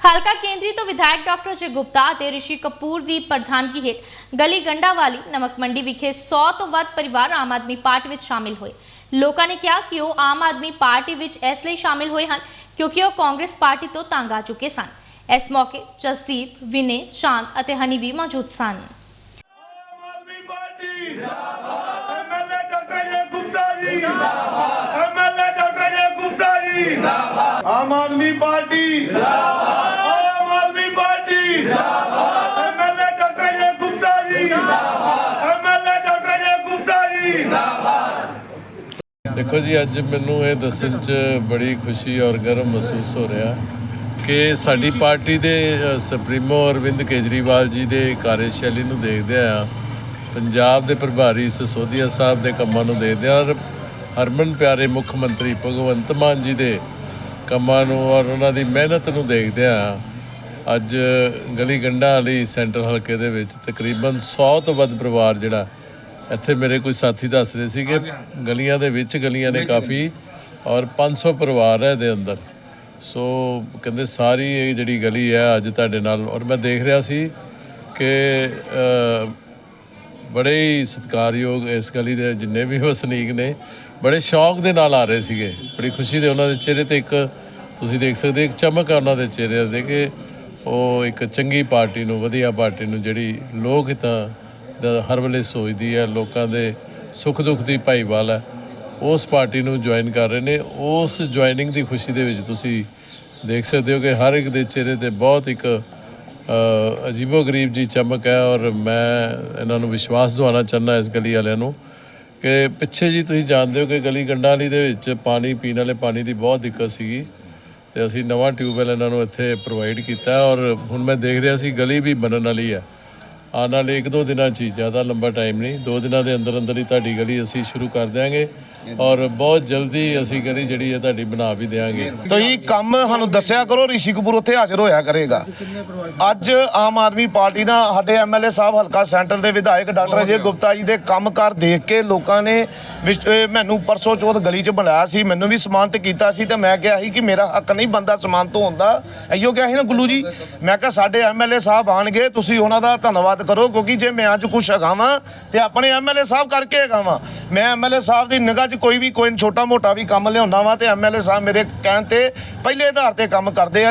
ਹਲਕਾ ਕੇਂਦਰੀ ਤੋਂ ਵਿਧਾਇਕ ਡਾਕਟਰ ਜੇ ਗੁਪਤਾ ਅਤੇ ਰਿਸ਼ੀ ਕਪੂਰ ਦੀ ਪ੍ਰਧਾਨਗੀ ਹੇਠ ਗਲੀ ਗੰਡਾ ਵਾਲੀ ਨਮਕ ਮੰਡੀ ਵਿਖੇ 100 ਤੋਂ ਵੱਧ ਪਰਿਵਾਰ ਆਮ ਆਦਮੀ ਪਾਰਟੀ ਵਿੱਚ ਸ਼ਾਮਿਲ ਹੋਏ। ਲੋਕਾਂ ਨੇ ਕਿਹਾ ਕਿ ਉਹ ਆਮ ਆਦਮੀ ਪਾਰਟੀ ਵਿੱਚ ਇਸ ਲਈ ਸ਼ਾਮਿਲ ਹੋਏ ਹਨ ਕਿਉਂਕਿ ਉਹ ਕਾਂਗਰਸ ਪਾਰਟੀ ਤੋਂ ਤੰਗ ਆ ਚੁੱਕੇ ਸਨ। ਇਸ ਮੌਕੇ ਜਸਦੀਪ, ਵਿਨੇ ਸ਼ਾਂਤ ਅਤੇ ਹਨੀ ਵੀ ਮੌਜੂਦ ਸਨ। ਆਮ ਆਦਮੀ ਪਾਰਟੀ ਜਿੰਦਾਬਾਦ। ਦੇਖੋ ਜੀ, ਅੱਜ ਮੈਨੂੰ ਇਹ ਦੱਸਣ 'ਚ ਬੜੀ ਖੁਸ਼ੀ ਔਰ ਗਰਵ ਮਹਿਸੂਸ ਹੋ ਰਿਹਾ ਕਿ ਸਾਡੀ ਪਾਰਟੀ ਦੇ ਸੁਪਰੀਮੋ ਅਰਵਿੰਦ ਕੇਜਰੀਵਾਲ ਜੀ ਦੇ ਕਾਰਜਸ਼ੈਲੀ ਨੂੰ ਦੇਖਦੇ ਆ। ਪੰਜਾਬ ਦੇ ਪ੍ਰਭਾਰੀ ਸਸੋਦੀਆ ਸਾਹਿਬ ਦੇ ਕੰਮਾਂ ਨੂੰ ਦੇਖਦੇ ਆ ਔਰ ਹਰਮਨ ਪਿਆਰੇ ਮੁੱਖ ਮੰਤਰੀ ਭਗਵੰਤ ਮਾਨ ਜੀ ਦੇ ਕੰਮਾਂ ਨੂੰ ਔਰ ਉਹਨਾਂ ਦੀ ਮਿਹਨਤ ਨੂੰ ਦੇਖਦੇ ਆ। ਅੱਜ ਗਲੀ ਗੰਡਾ ਵਾਲੀ ਸੈਂਟਰ ਹਲਕੇ ਦੇ ਵਿੱਚ ਤਕਰੀਬਨ 100 ਤੋਂ ਵੱਧ ਪਰਿਵਾਰ ਜਿਹੜਾ ਇੱਥੇ ਮੇਰੇ ਕੋਈ ਸਾਥੀ ਦੱਸ ਰਹੇ ਸੀ ਕਿ ਗਲੀਆਂ ਦੇ ਵਿੱਚ ਗਲੀਆਂ ਨੇ ਕਾਫੀ ਔਰ 500 ਪਰਿਵਾਰ ਹੈ ਇਹਦੇ ਅੰਦਰ। ਸੋ ਕਹਿੰਦੇ ਸਾਰੀ ਇਹ ਜਿਹੜੀ ਗਲੀ ਹੈ ਅੱਜ ਤੁਹਾਡੇ ਨਾਲ ਔਰ ਮੈਂ ਦੇਖ ਰਿਹਾ ਸੀ ਕਿ ਬੜੇ ਹੀ ਸਤਿਕਾਰਯੋਗ ਇਸ ਗਲੀ ਦੇ ਜਿੰਨੇ ਵੀ ਵਸਨੀਕ ਨੇ ਬੜੇ ਸ਼ੌਕ ਦੇ ਨਾਲ ਆ ਰਹੇ ਸੀਗੇ। ਬੜੀ ਖੁਸ਼ੀ ਦੇ ਉਹਨਾਂ ਦੇ ਚਿਹਰੇ ਤੇ ਇੱਕ ਤੁਸੀਂ ਦੇਖ ਸਕਦੇ ਇੱਕ ਚਮਕ ਆ ਉਹਨਾਂ ਦੇ ਚਿਹਰੇ ਤੇ ਕਿ ਉਹ ਇੱਕ ਚੰਗੀ ਪਾਰਟੀ ਨੂੰ ਵਧੀਆ ਪਾਰਟੀ ਨੂੰ ਜਿਹੜੀ ਲੋਕ ਦਾ ਹਰ ਵੇਲੇ ਸੋਚਦੀ ਹੈ, ਲੋਕਾਂ ਦੇ ਸੁੱਖ ਦੁੱਖ ਦੀ ਭਾਈਵਾਲ ਹੈ। ਉਸ ਪਾਰਟੀ ਨੂੰ ਜੁਆਇਨ ਕਰ ਰਹੇ ਨੇ। ਉਸ ਜੁਆਇਨਿੰਗ ਦੀ ਖੁਸ਼ੀ ਦੇ ਵਿੱਚ ਤੁਸੀਂ ਦੇਖ ਸਕਦੇ ਹੋ ਕਿ ਹਰ ਇੱਕ ਦੇ ਚਿਹਰੇ ਤੇ ਬਹੁਤ ਇੱਕ ਅਜੀਬੋ ਗਰੀਬ ਜੀ ਚਮਕ ਹੈ ਔਰ ਮੈਂ ਇਹਨਾਂ ਨੂੰ ਵਿਸ਼ਵਾਸ ਦਿਵਾਉਣਾ ਚਾਹੁੰਦਾ ਇਸ ਗਲੀ ਵਾਲਿਆਂ ਨੂੰ ਕਿ ਪਿੱਛੇ ਜੀ ਤੁਸੀਂ ਜਾਣਦੇ ਹੋ ਕਿ ਗਲੀ ਗੰਡਾ ਵਾਲੀ ਦੇ ਵਿੱਚ ਪਾਣੀ ਪੀਣ ਵਾਲੇ ਪਾਣੀ ਦੀ ਬਹੁਤ ਦਿੱਕਤ ਸੀਗੀ ਤੇ ਅਸੀਂ ਨਵਾਂ ਟਿਊਬਵੈਲ ਇਹਨਾਂ ਨੂੰ ਇੱਥੇ ਪ੍ਰੋਵਾਈਡ ਕੀਤਾ ਔਰ ਹੁਣ ਮੈਂ ਦੇਖ ਰਿਹਾ ਸੀ ਗਲੀ ਵੀ ਬਣਨ ਵਾਲੀ ਹੈ। ਆਉਣ ਵਾਲੇ ਇੱਕ ਦੋ ਦਿਨਾਂ 'ਚ ਹੀ, ਜ਼ਿਆਦਾ ਲੰਬਾ ਟਾਈਮ ਨਹੀਂ। ਦੋ ਦਿਨਾਂ ਦੇ ਅੰਦਰ ਅੰਦਰ ਹੀ ਤੁਹਾਡੀ ਗਲੀ ਅਸੀਂ ਸ਼ੁਰੂ ਕਰ ਦਿਆਂਗੇ। ਔਰ ਬਹੁਤ ਜਲਦੀ ਅਸੀਂ ਗਲੀ ਜਿਹੜੀ ਹੈ ਤੁਹਾਡੀ ਬਣਾ ਵੀ ਦਿਆਂਗੇ। ਤੁਸੀਂ ਕੰਮ ਸਾਨੂੰ ਦੱਸਿਆ ਕਰੋ ਰਿਸ਼ੀ ਕਪੂਰ ਉੱਥੇ ਹਾਜ਼ਰ ਹੋਇਆ ਕਰੇਗਾ। ਅੱਜ ਆਮ ਆਦਮੀ ਪਾਰਟੀ ਨਾਲ ਸਾਡੇ ਐਮਐਲਏ ਸਾਹਿਬ ਹਲਕਾ ਸੈਂਟਰ ਦੇ ਵਿਧਾਇਕ ਡਾਕਟਰ ਅਜੇ ਗੁਪਤਾ ਜੀ ਦੇ ਕੰਮਕਾਰ ਦੇਖ ਕੇ ਲੋਕਾਂ ਨੇ ਮੈਨੂੰ ਪਰਸੋਂ ਚੌਥ ਗਲੀ 'ਚ ਬੁਲਾਇਆ ਸੀ ਮੈਨੂੰ ਵੀ ਸਮਾਨਤ ਕੀਤਾ ਸੀ ਤੇ ਮੈਂ ਕਿਹਾ ਸੀ ਕਿ ਮੇਰਾ ਹੱਕ ਨਹੀਂ ਬੰਦਾ ਸਮਾਨਤ ਹੁੰਦਾ ਅਈਓ ਕਿਹਾ ਸੀ ਨਾ ਗੁੱਲੂ ਜੀ ਮੈਂ ਕਿਹਾ ਸਾਡੇ ਐਮਐਲਏ ਸਾਹਿਬ ਆਣਗੇ ਤੁਸੀਂ ਉਹਨਾਂ ਦਾ ਧੰਨਵਾਦ ਕਰੋ ਕਿਉਂਕਿ ਜੇ ਮੈਂ ਅੱਜ ਕੁਛ ਹੈਗਾ ਵਾਂ ਤੇ ਆਪਣੇ ਐਮਐਲਏ ਸਾਹਿਬ ਕਰਕੇ ਹੈਗਾ ਵਾਂ ਮੈਂ ਐਮਐਲਏ ਸਾਹਿਬ ਦੀ ਨਿਗਾਹ 'ਚ ਕੋਈ ਵੀ, ਕੋਈ ਛੋਟਾ ਮੋਟਾ ਵੀ ਕੰਮ ਲਿਆਉਂਦਾ ਵਾਂ ਤੇ ਐਮਐਲਏ ਸਾਹਿਬ ਮੇਰੇ ਕਹਿਣ ਤੇ ਪਹਿਲੇ ਆਧਾਰ ਤੇ ਕੰਮ ਕਰਦੇ ਆ।